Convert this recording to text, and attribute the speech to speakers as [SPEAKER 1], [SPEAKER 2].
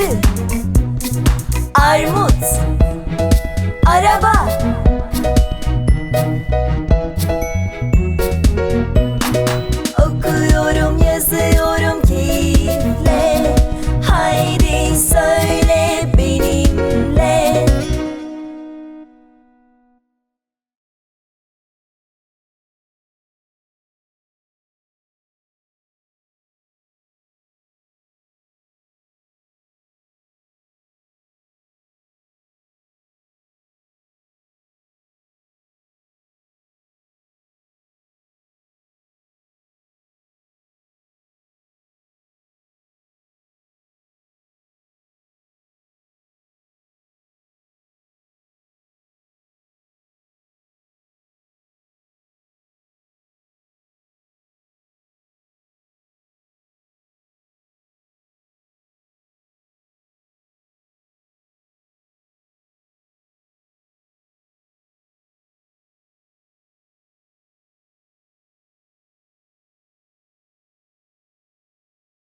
[SPEAKER 1] Zeytin Armut.